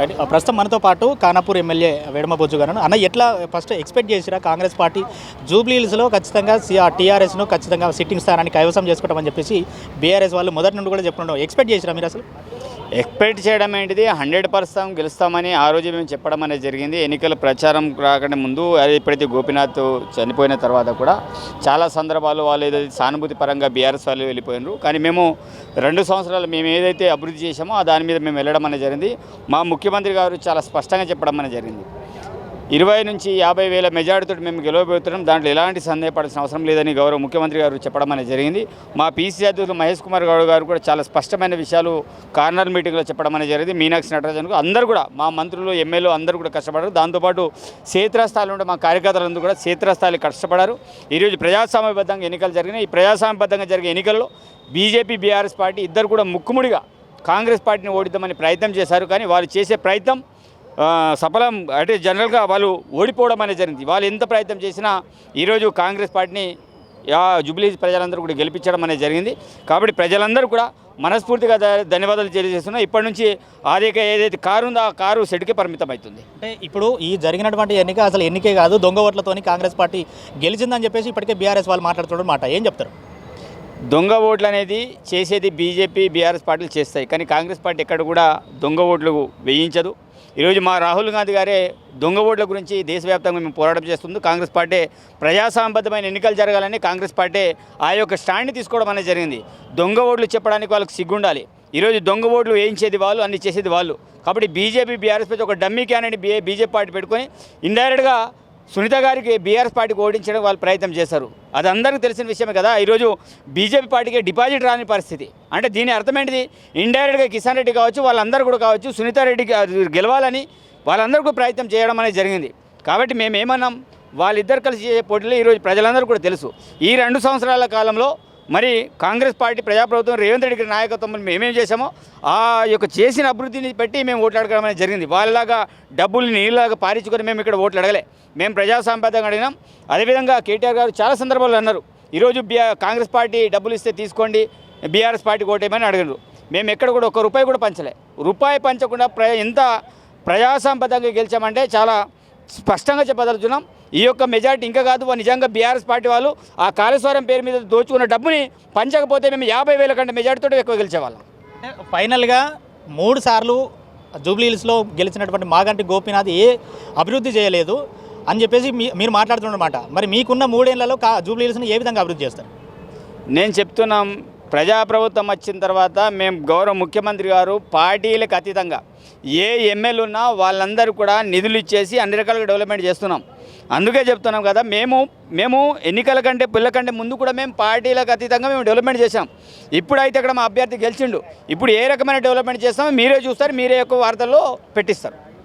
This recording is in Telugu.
రైట్. ప్రస్తుతం మనతో పాటు కానాపూర్ ఎమ్మెల్యే వేడమ బొజ్జు గారు అన్న ఎట్లా ఫస్ట్ ఎక్స్పెక్ట్ చేసిరా కాంగ్రెస్ పార్టీ జూబ్లీహిల్స్లో ఖచ్చితంగా టీఆర్ఎస్ను ఖచ్చితంగా సిట్టింగ్ స్థానాన్ని కైవసం చేసుకుంటామని చెప్పేసి బీఆర్ఎస్ వాళ్ళు మొదటి నుండి కూడా చెప్పడం ఎక్స్పెక్ట్ చేసిరా మీరు అసలు ఎక్స్పెక్ట్ చేయడం ఏంటిది? హండ్రెడ్ పర్సెంట్ గెలుస్తామని ఆ రోజు మేము చెప్పడం అనేది జరిగింది. ఎన్నికల ప్రచారం రాకుండా ముందు అది ఎప్పుడైతే గోపీనాథ్ చనిపోయిన తర్వాత కూడా చాలా సందర్భాలు వాళ్ళు ఏదైతే సానుభూతి పరంగా బీఆర్ఎస్ వాళ్ళు వెళ్ళిపోయినారు. కానీ మేము రెండు సంవత్సరాలు మేము ఏదైతే అభివృద్ధి చేశామో ఆ దాని మీద మేము వెళ్ళడం అనేది జరిగింది. మా ముఖ్యమంత్రి గారు చాలా స్పష్టంగా చెప్పడం అనేది జరిగింది. ఇరవై నుంచి యాభై వేల మెజార్టీతో మేము గెలవబోతున్నాం. దాంట్లో ఎలాంటి సందేహపడాల్సిన అవసరం లేదని గౌరవ ముఖ్యమంత్రి గారు చెప్పడం అనేది జరిగింది. మా పీసీ అధ్యక్షులు మహేష్ కుమార్ గౌడ్ గారు కూడా చాలా స్పష్టమైన విషయాలు కార్నర్ మీటింగ్లో చెప్పడం అనేది జరిగింది. మీనాక్షి నటరాజన్కు అందరూ కూడా మా మంత్రులు ఎమ్మెల్యేలు అందరూ కూడా కష్టపడారు దాంతోపాటు క్షేత్రస్థాయిలో ఉండే మా కార్యకర్తలందరూ కూడా క్షేత్రస్థాయిలో కష్టపడారు ఈరోజు ప్రజాస్వామ్యబద్ధంగా ఎన్నికలు జరిగినాయి. ఈ ప్రజాస్వామ్యబద్ధంగా జరిగే ఎన్నికల్లో బీజేపీ బీఆర్ఎస్ పార్టీ ఇద్దరు కూడా ముక్కుముడిగా కాంగ్రెస్ పార్టీని ఓడిద్దామని ప్రయత్నం చేశారు. కానీ వారు చేసే ప్రయత్నం సఫలం అంటే జనరల్గా వాళ్ళు ఓడిపోవడం అనేది జరిగింది. వాళ్ళు ఎంత ప్రయత్నం చేసినా ఈరోజు కాంగ్రెస్ పార్టీని యా జూబ్లీ ప్రజలందరూ కూడా గెలిపించడం అనేది జరిగింది. కాబట్టి ప్రజలందరూ కూడా మనస్ఫూర్తిగా ధన్యవాదాలు తెలియజేస్తున్నా. ఇప్పటి నుంచి ఆదేక ఏదైతే కారు ఉందో ఆ కారు సెట్కే పరిమితం అవుతుంది. అంటే ఇప్పుడు ఈ జరిగినటువంటి ఎన్నిక అసలు ఎన్నికే కాదు దొంగ ఓట్లతోని కాంగ్రెస్ పార్టీ గెలిచిందని చెప్పేసి ఇప్పటికే బీఆర్ఎస్ వాళ్ళు మాట్లాడుతున్నారు మాట. ఏం చెప్తారు? దొంగ ఓట్లు అనేది చేసేది బీజేపీ బీఆర్ఎస్ పార్టీలు చేస్తాయి. కానీ కాంగ్రెస్ పార్టీ ఎక్కడ కూడా దొంగ ఓట్లు వేయించదు. ఈరోజు మా రాహుల్ గాంధీ గారే దొంగ ఓట్ల గురించి దేశవ్యాప్తంగా మేము పోరాటం చేస్తుంది. కాంగ్రెస్ పార్టీ ప్రజాసంబద్ధమైన ఎన్నికలు జరగాలని కాంగ్రెస్ పార్టీ ఆ యొక్క స్టాండ్ని తీసుకోవడం అనేది జరిగింది. దొంగ ఓట్లు చెప్పడానికి వాళ్ళకి సిగ్గుండాలి. ఈరోజు దొంగ ఓట్లు వేయించేది వాళ్ళు అన్ని చేసేది వాళ్ళు. కాబట్టి బీజేపీ బీఆర్ఎస్ పై ఒక dummy candidate B BJP party పెట్టుకొని ఇండైరెక్ట్గా సునీత గారికి బీఆర్ఎస్ పార్టీకి ఓడించడం వాళ్ళు ప్రయత్నం చేశారు. అది అందరికీ తెలిసిన విషయమే కదా ఈరోజు బీజేపీ పార్టీకి డిపాజిట్ రాని పరిస్థితి. అంటే దీని అర్థమేంటిది ఇండైరెక్ట్గా కిషన్ రెడ్డి కావచ్చు వాళ్ళందరూ కూడా కావచ్చు సునీత రెడ్డికి గెలవాలని వాళ్ళందరూ కూడా ప్రయత్నం చేయడం అనేది జరిగింది. కాబట్టి మేము ఏమన్నాం వాళ్ళిద్దరు కలిసి చేసే పోటీలో ఈరోజు ప్రజలందరూ కూడా తెలుసు. ఈ రెండు సంవత్సరాల కాలంలో మరి కాంగ్రెస్ పార్టీ ప్రజాప్రభుత్వం రేవంత్ రెడ్డి గారి నాయకత్వంలో మేమేం ఏమేం చేశామో ఆ యొక్క చేసిన అభివృద్ధిని పెట్టి మేము ఓట్లు అడగడం అనేది జరిగింది. వాళ్ళలాగా డబ్బులు నీళ్ళలాగా పారించుకొని మేము ఇక్కడ ఓట్లు అడగలే. మేము ప్రజా సంపదంగా అడిగినాం. అదేవిధంగా కేటీఆర్ గారు చాలా సందర్భాల్లో అన్నారు ఈరోజు బి కాంగ్రెస్ పార్టీ డబ్బులు ఇస్తే తీసుకోండి బీఆర్ఎస్ పార్టీకి ఓటేమని అడిగారు మేము ఎక్కడ కూడా ఒక్క రూపాయి కూడా పంచలే. రూపాయి పంచకుండా ప్ర ఎంత ప్రజాసంపదంగా గెలిచామంటే చాలా స్పష్టంగా చెప్పదలుచున్నాం ఈ యొక్క మెజార్టీ ఇంకా కాదు వా- నిజంగా బీఆర్ఎస్ పార్టీ వాళ్ళు ఆ కాళేశ్వరం పేరు మీద దోచుకున్న డబ్బుని పంచకపోతే మేము యాభై వేల కంటే మెజార్టీతో ఎక్కువ గెలిచేవాళ్ళం. ఫైనల్గా మూడు సార్లు జూబ్లీహిల్స్లో గెలిచినటువంటి మాగంటి గోపీనాథ్ ఏ అభివృద్ధి చేయలేదు అని చెప్పేసి మీ మీరు మాట్లాడుతున్నమాట. మరి మీకున్న మూడేళ్ళలో కా జూబ్లీహిల్స్ని ఏ విధంగా అభివృద్ధి చేస్తారు? నేను చెప్తున్నాం ప్రజాప్రభుత్వం వచ్చిన తర్వాత మేము గౌరవ ముఖ్యమంత్రి గారు పార్టీలకు అతీతంగా ఏ ఎమ్మెల్యే ఉన్నా వాళ్ళందరూ కూడా నిధులు ఇచ్చేసి అన్ని రకాలుగా డెవలప్మెంట్ చేస్తున్నాం. అందుకే చెప్తున్నాం కదా మేము మేము ఎన్నికల కంటే పిల్ల కంటే ముందు కూడా మేము పార్టీలకు అతీతంగా మేము డెవలప్మెంట్ చేసాం ఇప్పుడైతే ఇక్కడ మా అభ్యర్థి గెలిచిండు. ఇప్పుడు ఏ రకమైన డెవలప్మెంట్ చేస్తామో మీరే చూస్తారు మీరే యొక్క వార్తల్లో పెట్టిస్తారు.